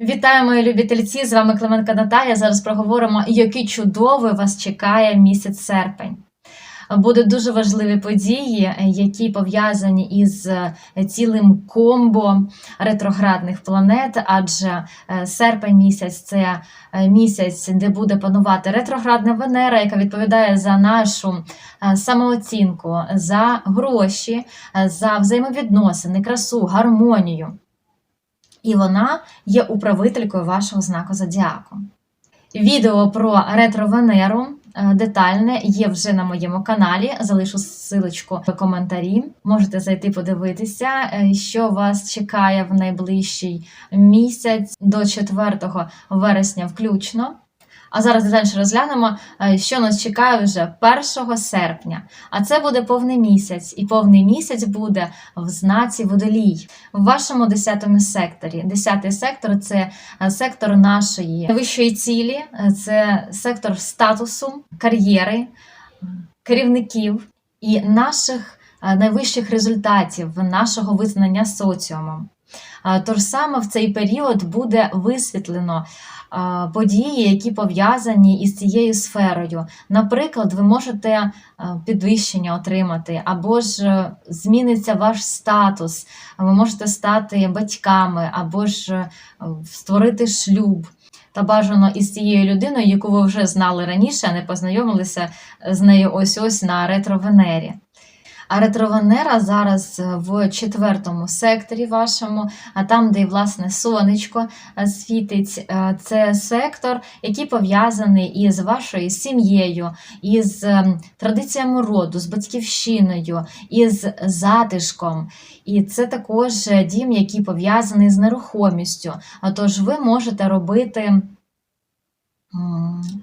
Вітаю, мої любі тельці! З вами Клименка Наталія. Зараз проговоримо, який чудовий вас чекає місяць серпень. Будуть дуже важливі події, які пов'язані із цілим комбо ретроградних планет, адже е, серпень місяць це е, місяць, де буде панувати ретроградна Венера, яка відповідає за нашу е, самооцінку, за гроші, е, за взаємовідносини, красу, гармонію. І вона є управителькою вашого знаку зодіаку. Відео про ретро-Венеру е, детальне є вже на моєму каналі. Залишу ссылочку в коментарі. Можете зайти подивитися, е, що вас чекає в найближчий місяць до 4 вересня включно. А зараз детальніше розглянемо, е, що нас чекає вже 1 серпня. А це буде повний місяць, і повний місяць буде в знаці водолій в вашому 10 секторі. 10 сектор це е, сектор нашої вищої цілі, е, це сектор статусу, кар'єри, керівників і наших найвищих результатів, нашого визнання соціумом. Тож саме в цей період буде висвітлено події, які пов'язані із цією сферою. Наприклад, ви можете е, підвищення отримати, або ж е, зміниться ваш статус, ви можете стати батьками, або ж е, створити шлюб. Та бажано із цією людиною, яку ви вже знали раніше, а не познайомилися з нею ось ось на ретро-Венері. А ретро-Венера зараз в четвертому секторі вашому, а там, де власне сонечко е, світить, е, це сектор, який пов'язаний із вашою сім'єю, із традиціями роду, з батьківщиною, із затишком. І це також дім, який пов'язаний з нерухомістю. А Тож ви можете робити.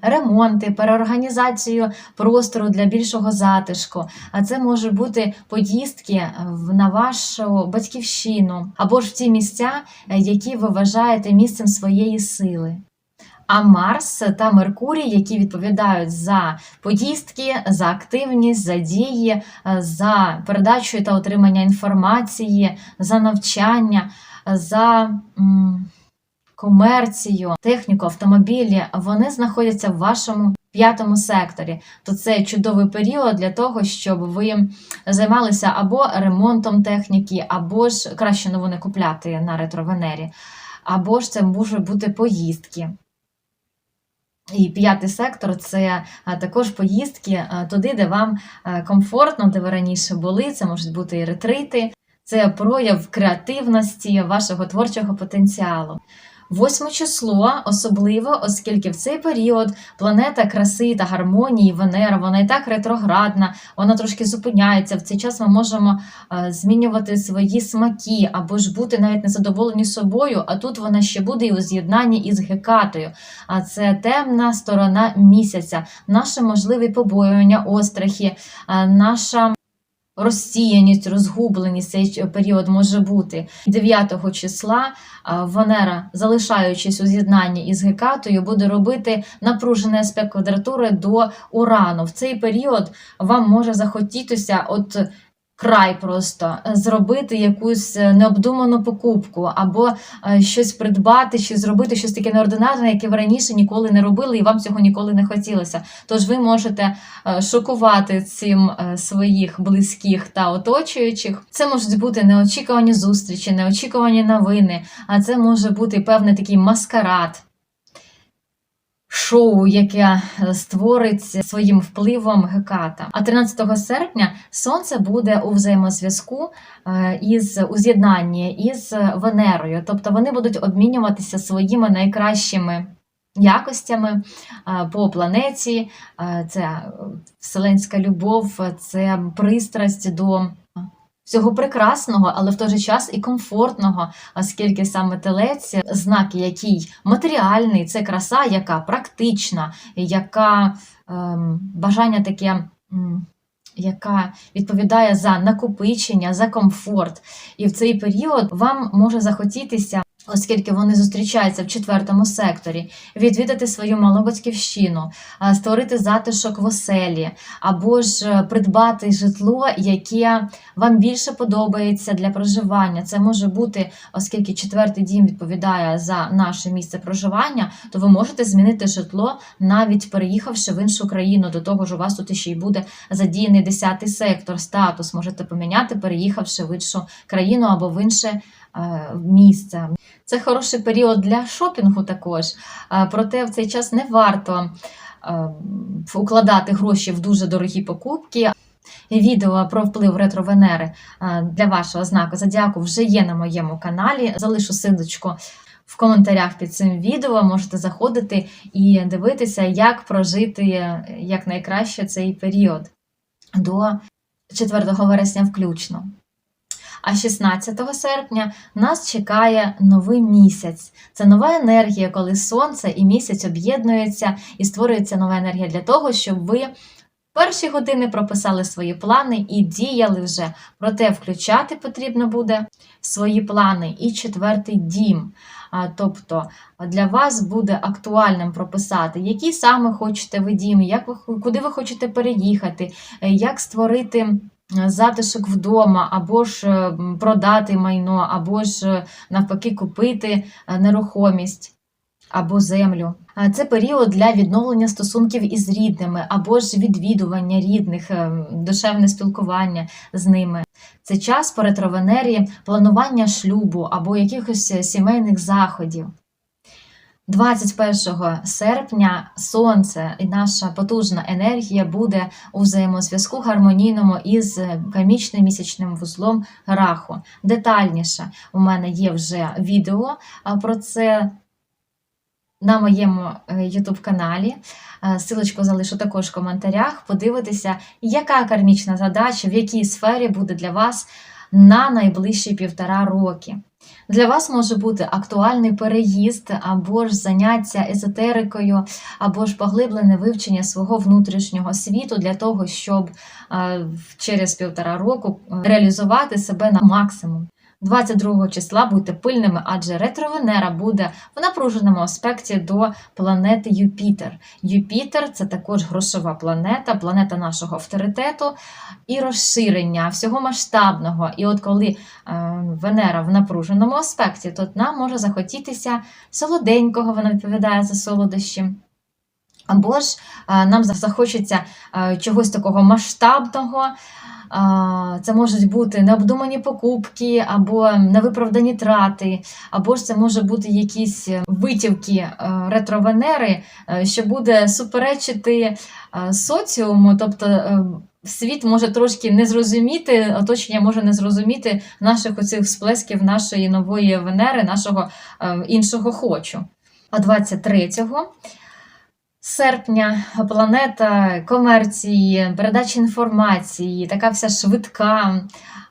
Ремонти, переорганізацію простору для більшого затишку. А це може бути поїздки на вашу батьківщину або ж в ті місця, е, які ви вважаєте місцем своєї сили. А Марс та Меркурій, які відповідають за поїздки, за активність, за дії, е, за передачу та отримання інформації, за навчання, е, за комерцію, техніку, автомобілі, вони знаходяться в вашому п'ятому секторі. То це чудовий період для того, щоб ви займалися або ремонтом техніки, або ж краще новини купляти на ретро-Венері, або ж це може бути поїздки. І п'ятий сектор це також поїздки туди, де вам комфортно, де ви раніше були. Це можуть бути і ретрити, це прояв креативності, вашого творчого потенціалу. Восьме число особливо, оскільки в цей період планета краси та гармонії Венера, вона і так ретроградна, вона трошки зупиняється. В цей час ми можемо е, змінювати свої смаки або ж бути навіть незадоволені собою, а тут вона ще буде і у з'єднанні із Гекатою. А це темна сторона місяця, наше можливі побоювання, острахи, е, наша розсіяність, розгубленість цей період може бути 9 числа. Венера, залишаючись у з'єднанні із Гекатою, буде робити напружений аспект квадратури до Урану. В цей період вам може захотітися от край просто е, зробити якусь е, необдуману покупку, або е, щось придбати, чи зробити щось таке неординарне, яке ви раніше ніколи не робили, і вам цього ніколи не хотілося. Тож ви можете шокувати цим своїх близьких та оточуючих. Це можуть бути неочікувані зустрічі, неочікувані новини, а це може бути певний такий маскарад. Шоу, яке е, створить своїм впливом Геката. А 13 серпня сонце буде у взаємозв'язку е, із у з'єднанні із Венерою, тобто вони будуть обмінюватися своїми найкращими якостями е, по планеті. Це вселенська любов, це пристрасть до всього прекрасного, але в той же час і комфортного, оскільки саме телець, знак, який матеріальний, це краса, яка практична, яка ем, бажання таке. Яка відповідає за накопичення, за комфорт. І в цей період вам може захотітися Оскільки вони зустрічаються в четвертому секторі, відвідати свою малу батьківщину, створити затишок в оселі, або ж е, придбати житло, яке вам більше подобається для проживання. Це може бути, оскільки четвертий дім відповідає за наше місце проживання, то ви можете змінити житло, навіть переїхавши в іншу країну. До того ж, у вас тут ще й буде задіяний десятий сектор, статус можете поміняти, переїхавши в іншу країну або в інше е, місце. Це хороший період для шопінгу також. Проте в цей час не варто укладати гроші в дуже дорогі покупки. Відео про вплив ретро-венери е, для вашого знаку зодіаку вже є на моєму каналі. Залишу силочку в коментарях під цим відео. Можете заходити і дивитися, як прожити якнайкраще цей період до 4 вересня включно. А 16 серпня нас чекає новий місяць. Це нова енергія, коли сонце і місяць об'єднуються і створюється нова енергія для того, щоб ви перші години прописали свої плани і діяли вже. Проте включати потрібно буде свої плани і четвертий дім. Тобто для вас буде актуальним прописати, які саме хочете ви дім, як ви, куди ви хочете переїхати, е, як створити затишок вдома, або ж е, продати майно, або ж е, навпаки купити е, нерухомість. Або землю. Це період для відновлення стосунків із рідними, або ж відвідування рідних, душевне спілкування з ними. Це час по ретровенері планування шлюбу або якихось е, сімейних заходів. 21 серпня сонце і наша потужна енергія буде у взаємозв'язку гармонійному із камічним місячним вузлом Раху. Детальніше у мене є вже відео а, про це на моєму е, YouTube каналі. Е, Силочку залишу також в коментарях. Подивитися, яка кармічна задача, в якій сфері буде для вас на найближчі півтора роки. Для вас може бути актуальний переїзд, або ж заняття езотерикою, або ж поглиблене вивчення свого внутрішнього світу для того, щоб е, через півтора року е, реалізувати себе на максимум. 22 числа будьте пильними, адже ретро-Венера буде в напруженому аспекті до планети Юпітер. Юпітер це також грошова планета, планета нашого авторитету і розширення всього масштабного. І от коли е, Венера в напруженому аспекті, то нам може захотітися солоденького, вона відповідає за солодощі. Або ж е, нам захочеться е, чогось такого масштабного. Це можуть бути необдумані покупки, або невиправдані трати, або ж це може бути якісь витівки е, ретро-венери, е, що буде суперечити е, соціуму, тобто світ може трошки не зрозуміти, оточення може не зрозуміти наших оцих сплесків нашої нової Венери, нашого іншого хочу. А 23-го серпня планета комерції, передачі інформації, така вся швидка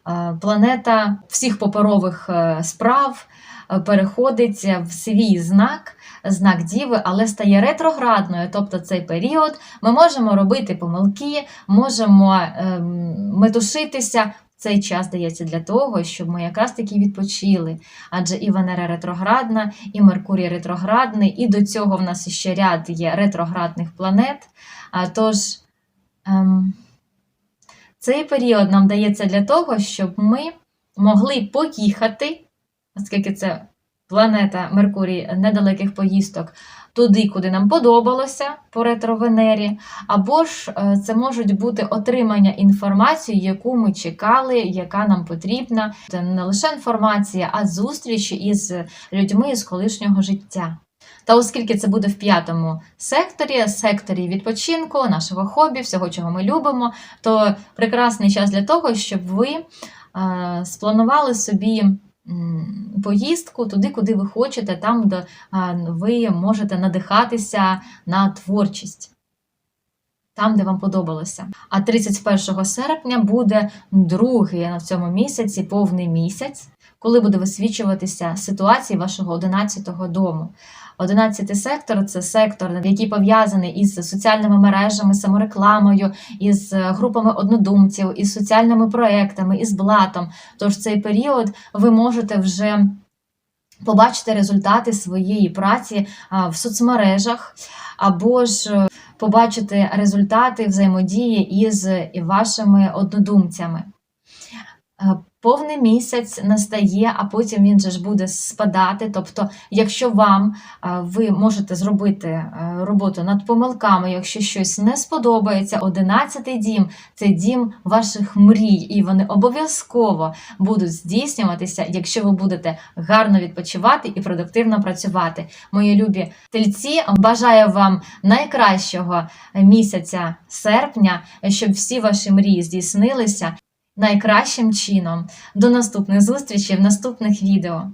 е, планета всіх паперових е, справ е, переходить в свій знак, знак Діви, але стає ретроградною. Тобто цей період ми можемо робити помилки, можемо ем, метушитися. Цей час дається для того, щоб ми якраз таки відпочили. Адже і Венера ретроградна, і Меркурій ретроградний, і до цього в нас ще ряд є ретроградних планет. Тож ем, цей період нам дається для того, щоб ми могли поїхати, оскільки це планета Меркурій недалеких поїздок, туди, куди нам подобалося по ретро-Венері, або ж е, це можуть бути отримання інформації, яку ми чекали, яка нам потрібна. Це не лише інформація, а зустрічі із людьми із колишнього життя. Та оскільки це буде в п'ятому секторі, секторі відпочинку, нашого хобі, всього, чого ми любимо, то прекрасний час для того, щоб ви е, спланували собі поїздку туди, куди ви хочете, там, де ви можете надихатися на творчість. Там, де вам подобалося. А 31 серпня буде другий на цьому місяці повний місяць, коли буде висвічуватися ситуації вашого 11-го дому. 11 сектор це сектор, який пов'язаний із соціальними мережами, саморекламою, із групами однодумців, із соціальними проектами, із блатом. Тож цей період ви можете вже побачити результати своєї праці в соцмережах, або ж е, побачити результати взаємодії із вашими однодумцями. Е, Повний місяць настає, а потім він же ж буде спадати. Тобто, якщо вам е, ви можете зробити е, роботу над помилками, якщо щось не сподобається, 11 дім це дім ваших мрій, і вони обов'язково будуть здійснюватися, якщо ви будете гарно відпочивати і продуктивно працювати. Мої любі тельці, бажаю вам найкращого місяця серпня, щоб всі ваші мрії здійснилися найкращим чином. До наступних зустрічей в наступних відео.